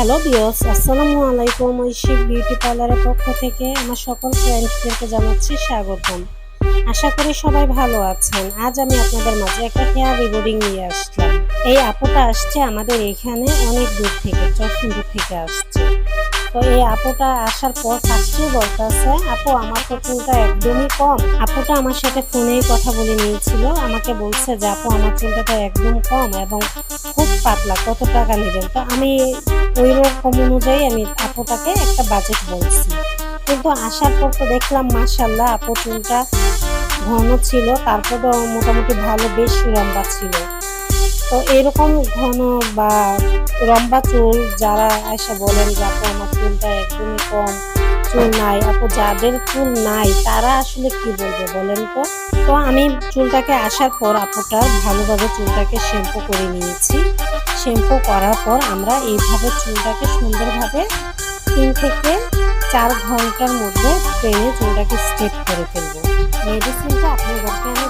Hello বিয়স আসসালামু আলাইকুম ঐশী বিউটি পার্লারের পক্ষ থেকে আমার সকল ক্লায়েন্টদেরকে জানাচ্ছি স্বাগতম। আশা করি সবাই ভালো আছেন। আজ আমি আপনাদের মাঝে একটা হেয়ার রিবোর্ডিং নিয়ে আসলাম। এই আপুটা আসছে আমাদের এখানে অনেক দূর থেকে চরসুন্দর থেকে আসছে। তো এই আপুটা আসার পর ফার্স্টেই বলতেছে, আপু, আমার চুলটা একদমই কম। আপুটা আমার সাথে ফোনেই কথা বলে নিয়েছিল। আমাকে বলছে যে, আপু, আমার চুলটা তো একদম কম এবং খুব পাতলা, কত টাকা নেবেন? তো আমি ওই রকম অনুযায়ী আমি আপুটাকে একটা বাজেট বলছি। কিন্তু আসার পর তো দেখলাম মাসাল্লাহ আপু, চুলটা ঘন ছিল তারপরে মোটামুটি ভালো, বেশ লম্বা ছিল। তো এরকম ঘন বা লম্বা চুল যারা এসে বলেন যে, আপু, আমার চুলটা একদমই কম চুল নাই। আপু, যাদের চুল নাই, তারা আসলে কি বলবে বলেন তো? তো আমি চুলটাকে আসার পর আপুটার ভালোভাবে চুলটাকে শ্যাম্পু করে নিয়েছি। শ্যাম্পু করার পর আমরা এইভাবে চুলটাকে সুন্দরভাবে তিন থেকে চার ঘণ্টার মধ্যে ট্রেনে চুলটাকে স্ট্রেট করে ফেলব। মেডিসিনটা আপনাদেরকে আমি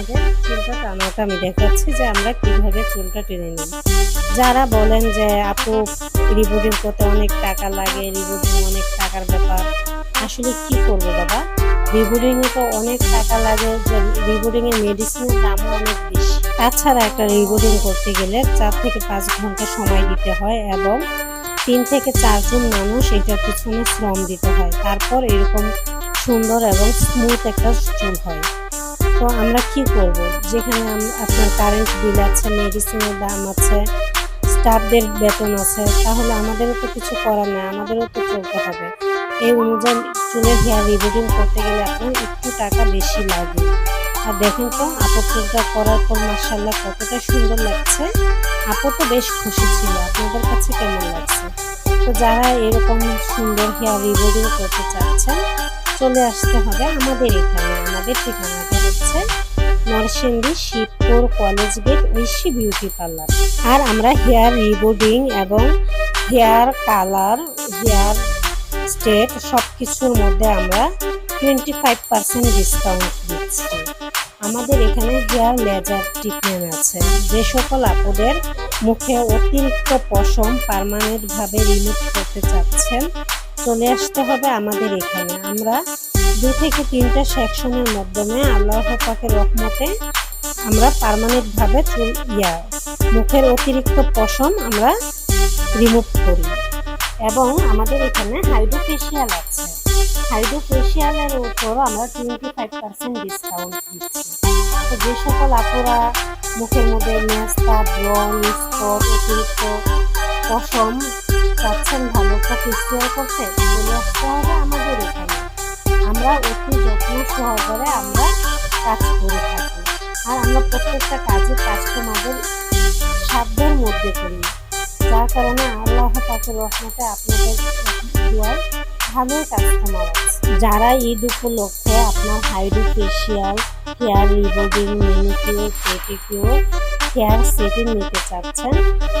আপনাদের চুলটা টানাটা আমি দেখাচ্ছি যে আমরা কীভাবে চুলটা টেনে নিই। যারা বলেন যে, আপু রিবোর্ডিং করতে অনেক টাকা লাগে রিবোর্ডিং অনেক টাকার ব্যাপার। আসলে কি করব রিবোর্ডিং এ তো অনেক টাকা লাগে এর মেডিসিনের দামও অনেক বেশি। তাছাড়া একটা রিবোর্ডিং করতে গেলে চার থেকে পাঁচ ঘণ্টা সময় দিতে হয় এবং তিন থেকে চারজন মানুষ এটার পিছনে শ্রম দিতে হয়। তারপর এরকম সুন্দর এবং স্মুথ একটা চুল হয়। তো আমরা কি করব? যেখানে আপনার কারেন্ট বিল আছে মেডিসিনের দাম আছে স্টাফদের বেতন আছে, তাহলে আমাদেরও তো কিছু করার নেই, আমাদেরও তো চলতে হবে। এই অনুযায়ী চুলের হেয়ার রিবোর্ডিং করতে গেলে আপনার একটু টাকা বেশি লাগে। আর দেখেন তো চুলটা করার পর মার্শাল্লাহ কতটা সুন্দর লাগছে। আপর তো বেশ খুশি ছিল, আপনাদের কাছে কেমন লাগছে? তো যারা এরকম সুন্দর হেয়ার রিবোর্ডিং করতে চাচ্ছেন, চলে আসতে হবে আমাদের এখানে, আমাদের ঠিকানাটা হচ্ছে Narsingdi Shibpur college gate Oishi beauty parlour. আর আমরা হেয়ার রিবোর্ডিং এবং হেয়ার কালার, হেয়ার স্টেট সব কিছুর মধ্যে আমরা টোয়েন্টি ফাইভ পার্সেন্ট ডিসকাউন্ট দিচ্ছি। আমাদের এখানে হেয়ার লেজার ট্রিটমেন্ট আছে। যে সকল আপুদের মুখে অতিরিক্ত পশম পারমানেন্টভাবে রিমুভ করতে চাচ্ছেন চলে আসতে হবে আমাদের এখানে। আমরা দু থেকে তিনটা সেকশনের মাধ্যমে আল্লাহ পাকের রহমতে আমরা পার্মানেন্টভাবে চুল, ইয়া, মুখের অতিরিক্ত পশম আমরা রিমুভ করি। এবং আমাদের এখানে হাইড্রো ফেশিয়াল আছে। হাইড্রো ফেশিয়ালের উপর আমরা টোয়েন্টি ফাইভ পার্সেন্ট ডিসকাউন্ট দিচ্ছি। তো যে সকল আপুরা মুখের মধ্যে মেস্তা ব্রন স্পট, অতিরিক্ত পশম চাচ্ছেন ভালো একটা ফেসিয়াল করতে আসতে হবে আমাদের এখানে। আমরা অতি যত্ন সহকারে আমরা কাজ করে থাকি। আর আমরা প্রত্যেকটা কাজে কাস্টমারদের সাধ্যের মধ্যে করি। যার কারণে আল্লাহ পাকের রহমতে আপনাদের দুয়ায় ভালোই কাস্টমার যারা ঈদ উপলক্ষে আপনার hydro facial hair rebonding manicure pedicure hair setting নিতে চাচ্ছেন,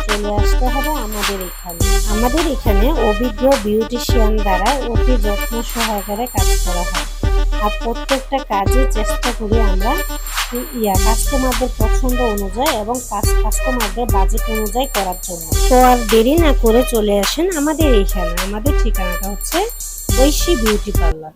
চলে আসতে হবে আমাদের এখানে। আমাদের এখানে অভিজ্ঞ বিউটিশিয়ান দ্বারা অতি যত্ন সহকারে কাজ করা হয়। আর প্রত্যেকটা কাজে চেষ্টা করি আমরা ইয়া কাস্টমারদের পছন্দ অনুযায়ী এবং কাস্টমারদের বাজেট অনুযায়ী করার জন্য। তো আর দেরি না করে চলে আসেন আমাদের এইখানে আমাদের ঠিকানাটা হচ্ছে ঐশী বিউটি পার্লার